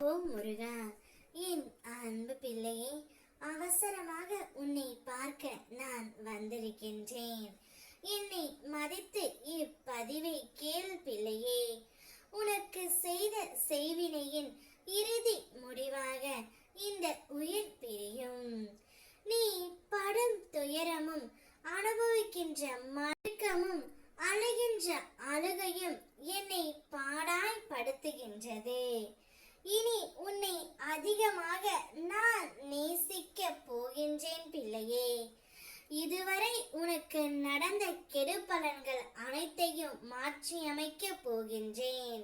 ஓ முருகா. என் அன்பு பிள்ளையே அவசரமாக உன்னை பார்க்க நான் வந்திருக்கின்றேன். என்னை மதித்து இப்பதிவை கேள் பிள்ளையே. உனக்கு செய்த செய்வினையின் இறுதி முடிவாக இந்த உயிர் பிரியும். நீ படும் துயரமும் அனுபவிக்கின்ற மறுக்கமும் அழுகின்ற அழுகையும் என்னை பாடாய் படுத்துகின்றது இனி உன்னை அதிகமாக நான் நேசிக்க போகின்றேன் பிள்ளையே. இதுவரை உனக்கு நடந்த கெடுபலன்கள் அனைத்தையும் மாற்றியமைக்க போகின்றேன்.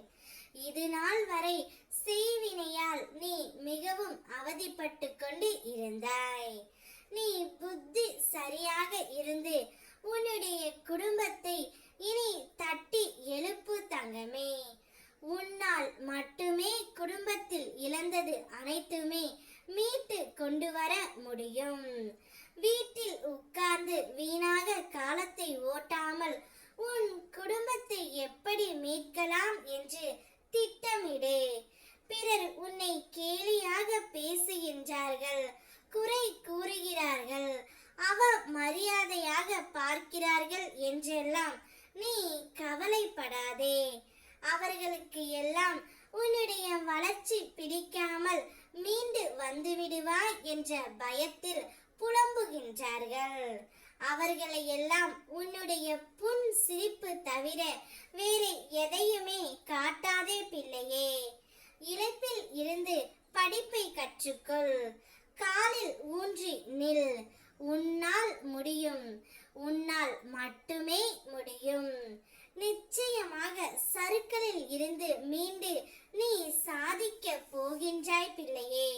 இது நாள் வரை செய்வினையால் நீ மிகவும் அவதிப்பட்டு கொண்டு இருந்தாய். நீ புத்தி சரியாக இருந்து உன்னுடைய குடும்பத்தை இனி தட்டி எழுப்பு தங்கமே. உன்னால் மட்டும் குடும்பத்தில் இழந்தது அனைத்துமே மீட்டு கொண்டு வர முடியும். வீட்டில் உட்கார்ந்து வீணாக காலத்தை ஓட்டாமல் உன் குடும்பத்தை எப்படி மீட்கலாம் என்று திட்டமிடு. பிறர் உன்னை கேலியாக பேசுகின்றார்கள் குறை கூறுகிறார்கள் அவ மரியாதையாக பார்க்கிறார்கள் என்றெல்லாம் நீ கவலைப்படாதே. அவர்களுக்கு எல்லாம் உன்னுடைய வளர்ச்சி பிடிக்காமல் மீண்டு வந்து விடுவாய் என்ற பயத்தில் புலம்புகின்றார்கள். அவர்களை எல்லாம் உன்னுடைய புன் சிரிப்பு தவிர வேறு எதையுமே காட்டாதே பிள்ளையே. இழப்பில் இருந்து படிப்பை கற்றுக்கொள். காலில் ஊன்றி நில். உன்னால் முடியும். உன்னால் மட்டுமே முடியும் நிச்சயமாக சறுக்கலில் இருந்து மீண்டு நீ சாதிக்க போகின்றாய் பிள்ளையே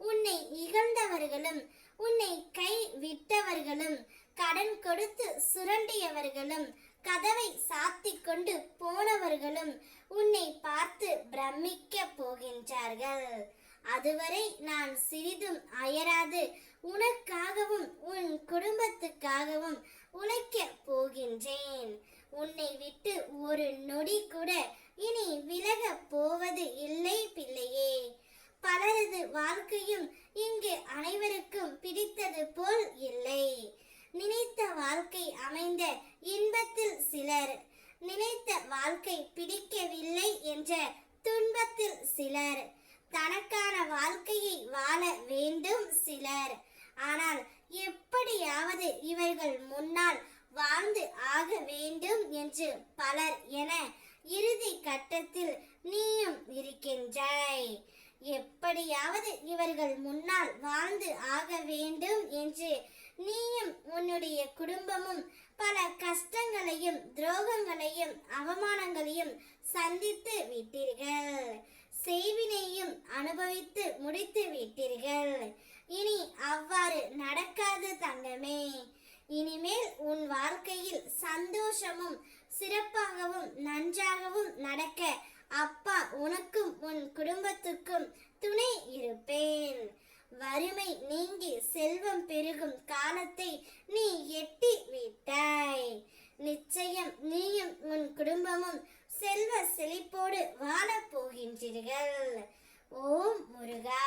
உன்னை இகழ்ந்தவர்களும் உன்னை கை விட்டவர்களும் கடன் கொடுத்து சுரண்டியவர்களும் கதவை சாத்திக் கொண்டு போனவர்களும் உன்னை பார்த்து பிரமிக்க போகின்றார்கள். அதுவரை நான் சிறிதும் அயராது. உனக்காகவும் உன் குடும்பத்துக்காகவும் உழைக்க போகின்றேன் உன்னை விட்டு ஒரு நொடி கூட இனி விலக போவது இல்லை பிள்ளையே பலரது வாழ்க்கையும் இங்கு அனைவருக்கும் பிடித்தது போல் இல்லை. நினைத்த வாழ்க்கை அமைந்த இன்பத்தில் சிலர் நினைத்த வாழ்க்கை பிடிக்கவில்லை என்ற துன்பத்தில் சிலர் தனக்கான வாழ்க்கையை வாழ வேண்டும் சிலர். ஆனால் எப்படியாவது இவர்கள் முன்னால் வாழ்ந்து ஆக வேண்டும் என்று பலர் என இறுதி கட்டத்தில் நீயும் இருக்கின்றாய் எப்படியாவது இவர்கள் முன்னால் வாழ்ந்து ஆக வேண்டும் என்று நீயும் உன்னுடைய குடும்பமும் பல கஷ்டங்களையும் துரோகங்களையும் அவமானங்களையும் சந்தித்து விட்டீர்கள். செய்வினையும் அனுபவித்து முடித்து விட்டீர்கள். இனி அவ்வாறு நடக்காது தங்கமே. இனிமேல் உன் வாழ்க்கையில் சந்தோஷமும் சிறப்பாகவும் நன்றாகவும் நடக்க அப்பா உனக்கும் உன் குடும்பத்துக்கும் துணை இருப்பேன். வறுமை நீங்கி செல்வம் பெருகும் காலத்தை நீ எட்டி விட்டாய். நிச்சயம் நீயும் உன் குடும்பமும் செல்வ செழிப்போடு வாழப் போகின்றீர்கள். ஓம் முருகா.